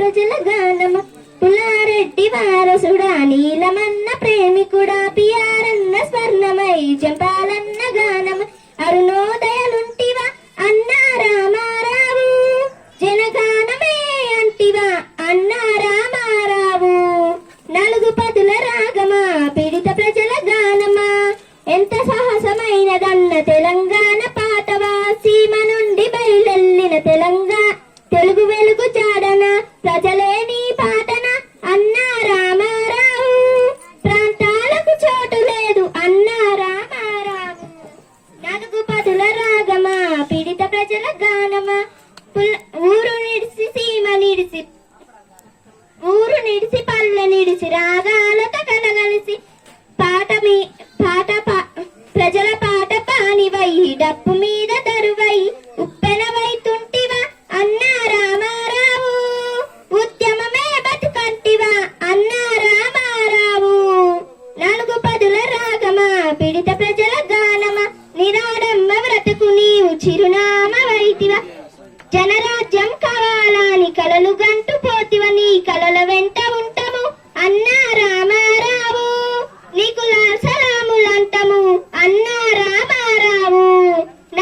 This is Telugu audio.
మట్టి వారసుడా నీలమన్న ప్రేమికుడా పియారన్న స్వర్ణమై చెంపాలన్న గానమ. అరుణోదయలుంటివా అన్నా రామారావు. జనగానమే అంటివా అన్నా రామారావు. నలుగు పదుల రాగమా పీడిత ప్రజల గానమా. ఎంత సాహసమైనదన్న తెలంగాణ విడిచి రాగాలతో కలగలిసి పాట మీ పాట ప్రజల పాట పానివై డప్పు మీద తరువై ఉప్పెనవై తుంటివా అన్న రామారావు. ఉద్యమమే బతుకంటివా అన్న రామారావు. నాలుగు పదుల రాగమా పీడిత ప్రజల గానమా నిరాడమ్మ వ్రతకు నీవు చిరునామ వైతివా. జనరా ¡Ana!